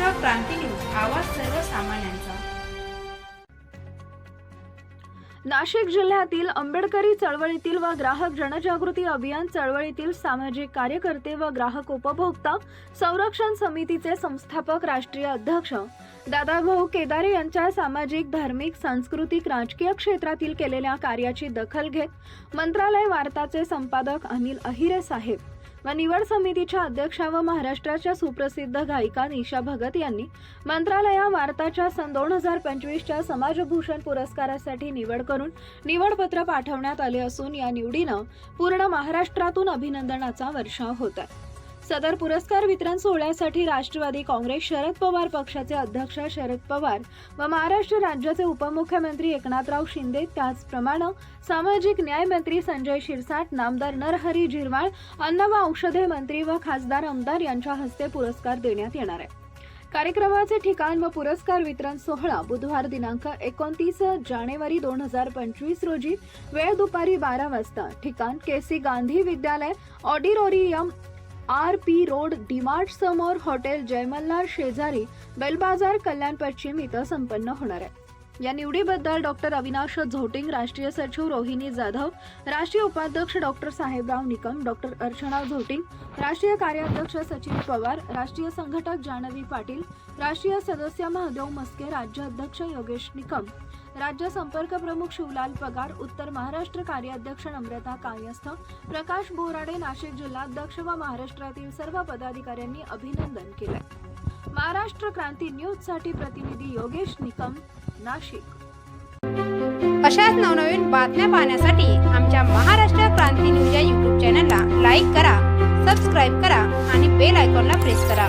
Maharashtra Kranti news आवाज सर्वसामान्यांचा. नाशिक जिल्ह्यातील आंबेडकरी चळवळीतील व ग्राहक जनजागृती अभियान चळवळीतील सामाजिक कार्यकर्ते व ग्राहक उपभोक्ता संरक्षण समितीचे संस्थापक राष्ट्रीय अध्यक्ष. दादाभाऊ केदारे यांच्या सामाजिक धार्मिक सांस्कृतिक राजकीय क्षेत्रातील केलेल्या कार्याची दखल घेत मंत्रालय वार्ताचे संपादक अनिल अहिरे साहेब व निवड समितीच्या अध्यक्षा व महाराष्ट्राच्या सुप्रसिद्ध गायिका निशा भगत यांनी मंत्रालया वार्ताच्या सन दोन हजार पंचवीसच्या समाजभूषण पुरस्कारासाठी निवड करून निवडपत्र पाठवण्यात आले असून या निवडीनं पूर्ण महाराष्ट्रातून अभिनंदनाचा वर्षाव होत आहे. सदर पुरस्कार वितरण सोहळ्यासाठी राष्ट्रवादी काँग्रेस शरद पवार पक्षाचे अध्यक्ष शरद पवार व महाराष्ट्र राज्याचे उपमुख्यमंत्री एकनाथराव शिंदे त्याचप्रमाणे सामाजिक न्याय मंत्री संजय शिरसाट नामदार नरहरी झिरवाळ अन्न व औषधे मंत्री व खासदार आमदार यांच्या हस्ते पुरस्कार देण्यात येणार आहे. कार्यक्रमाचे ठिकाण व पुरस्कार वितरण सोहळा बुधवार दिनांक एकोणतीस जानेवारी दोन हजार पंचवीस रोजी वेळ दुपारी बारा वाजता. ठिकाण केसी गांधी विद्यालय auditorium R P road DMart समोर हॉटेल जयमल्लार शेजारी बेलबाजार कल्याण पश्चिम इथं संपन्न होणार आहे. या निवडीबद्दल डॉक्टर अविनाश झोटिंग राष्ट्रीय सचिव रोहिणी जाधव राष्ट्रीय उपाध्यक्ष डॉक्टर साहेबराव निकम डॉक्टर अर्चना झोटिंग राष्ट्रीय कार्याध्यक्ष सचिन पवार राष्ट्रीय संघटक जानवी पाटील राष्ट्रीय सदस्य महादेव मस्के राज्याध्यक्ष योगेश निकम राज्य संपर्क प्रमुख शिवलाल पगार उत्तर महाराष्ट्र कार्याध्यक्ष नम्रता कायस्थ प्रकाश बोराडे नाशिक जिल्हाध्यक्ष व महाराष्ट्रातील सर्व पदाधिकाऱ्यांनी अभिनंदन केले. महाराष्ट्र क्रांती न्यूजसाठी प्रतिनिधी योगेश निकम नाशिक. अशाच नवनवीन बातम्या पाहण्यासाठी आमच्या महाराष्ट्र क्रांती न्यूज या यूट्यूब चॅनलला लाईक करा सबस्क्राईब करा आणि बेल आयकॉनला प्रेस करा.